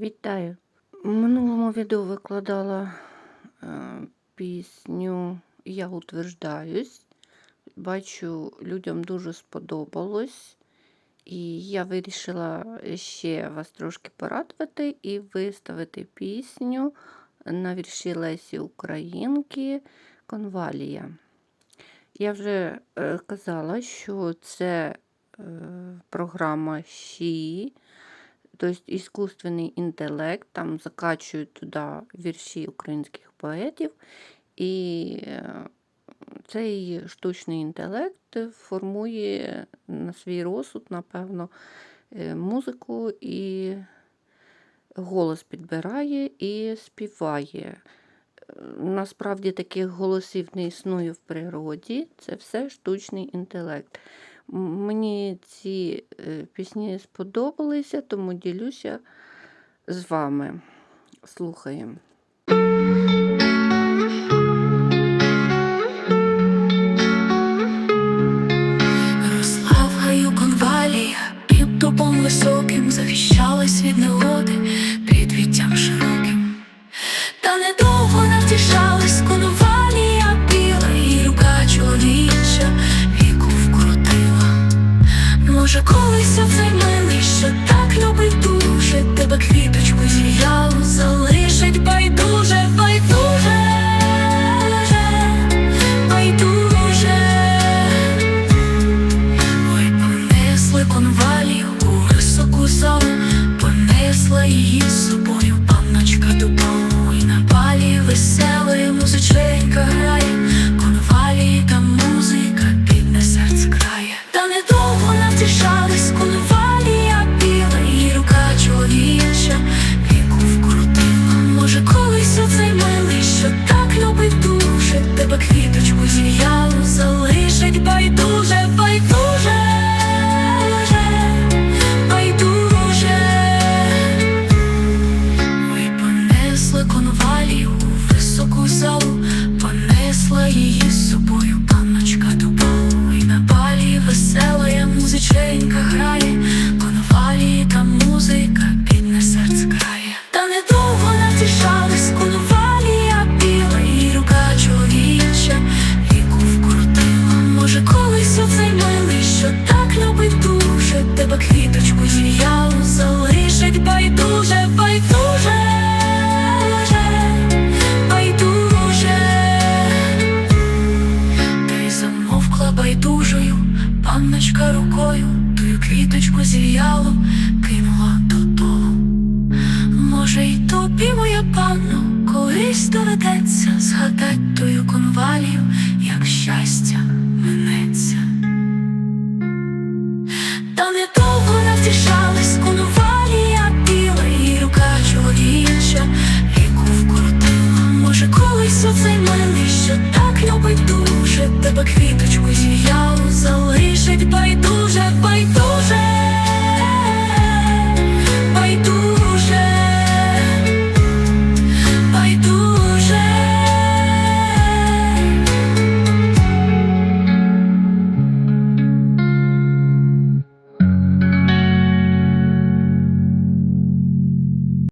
Вітаю! В минулому відео викладала е, пісню Я утверждаюсь. Бачу, людям дуже сподобалось. І я вирішила ще вас трошки порадувати і виставити пісню на вірші Лесі Українки Конвалія. Я вже е, казала, що це е, програма ЩІ, тобто іскусственний інтелект, там закачують туди вірші українських поетів, і е, цей штучний інтелект формує на свій розсуд, напевно, е, музику і голос підбирає і співає. Насправді таких голосів не існує в природі, це все штучний інтелект. Мені ці е, пісні сподобалися, тому ділюся з вами. Слухаємо. Може, колись оцей милий, що так любить дуже, тебе квіточку зіяв залишить її з собою панночка дубову. І на балі веселая музиченька грає, конвалії та музика бідне серце крає. Та недовго навтішались, конвалія біла, і рука чоловіча віку вкрутила. Може, колись оцей милий, що так любить дуже, тебе квіточку зів'ялу залишить байдуже, квіточку зів'яло, кинула додому. Може, й тобі, моя панно, колись доведеться згадать тою конвалію, як щастя минеться. Та недовго навтішала